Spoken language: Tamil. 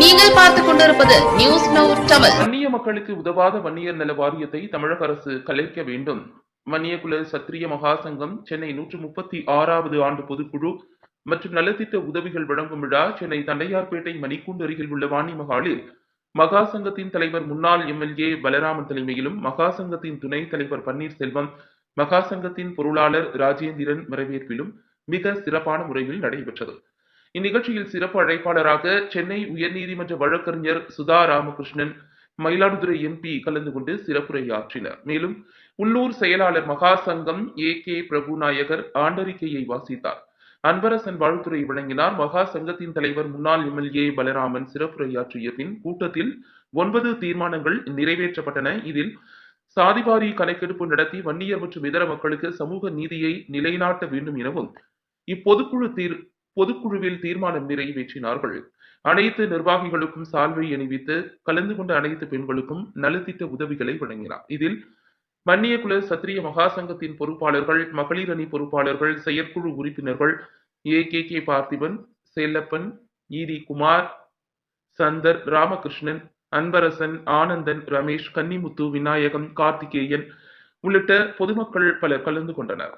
நீங்கள் பார்த்துக் கொண்டிருப்பது நியூஸ் நவ் தமிழ் வன்னிய மக்களுக்கு உதவாத வன்னியர் நல வாரியத்தை தமிழக அரசு கலைக்க வேண்டும். வன்னியகுல சத்திரிய மகாசங்கம் சென்னை நூற்று முப்பத்தி ஆறாவது ஆண்டு பொதுக்குழு மற்றும் நலத்திட்ட உதவிகள் வழங்கும் விழா சென்னை தண்டையார்பேட்டை மணிக்கூண்டு அருகில் உள்ள வாணி மகாலில் மகாசங்கத்தின் தலைவர் முன்னாள் எம்எல்ஏ பலராமன் தலைமையிலும் மகாசங்கத்தின் துணைத் தலைவர் பன்னீர்செல்வம் மகாசங்கத்தின் பொருளாளர் ராஜேந்திரன் வரவேற்பிலும் மிக சிறப்பான முறையில் நடைபெற்றது. இந்நிகழ்ச்சியில் சிறப்பு அழைப்பாளராக சென்னை உயர்நீதிமன்ற வழக்கறிஞர் சுதா ராமகிருஷ்ணன் மயிலாடுதுறை எம்பி கலந்து கொண்டு சிறப்புரையாற்றினர். மேலும் உள்ளூர் செயலாளர் மகாசங்கம் ஏ கே பிரபுநாயகர் ஆண்டறிக்கையை வாசித்தார். அன்பரசன் வாழ்த்துறை வழங்கினார். மகா சங்கத்தின் தலைவர் முன்னாள் எம்எல்ஏ பலராமன் சிறப்புரையாற்றிய பின் கூட்டத்தில் ஒன்பது தீர்மானங்கள் நிறைவேற்றப்பட்டன. இதில் சாதிவாரி கணக்கெடுப்பு நடத்தி வன்னியர் மற்றும் இதர மக்களுக்கு சமூக நீதியை நிலைநாட்ட வேண்டும் எனவும் இப்பொதுக்குழு தீர் பொதுக்குழுவில் தீர்மானம் நிறைவேற்றினார்கள். அனைத்து நிர்வாகிகளுக்கும் சால்வை அணிவித்து கலந்து கொண்ட அனைத்து பெண்களுக்கும் நலத்திட்ட உதவிகளை வழங்கினார். இதில் வன்னியகுல சத்திரிய மகாசங்கத்தின் பொறுப்பாளர்கள் மகளிர் அணி பொறுப்பாளர்கள் செயற்குழு உறுப்பினர்கள் A. K. K. Parthiban Chellappan E D Kumar Chandar Ramakrishnan Anbarasan Anandan Ramesh Kannimuthu Vinayagam Karthikeyan உள்ளிட்ட பொதுமக்கள் பலர் கலந்து கொண்டனர்.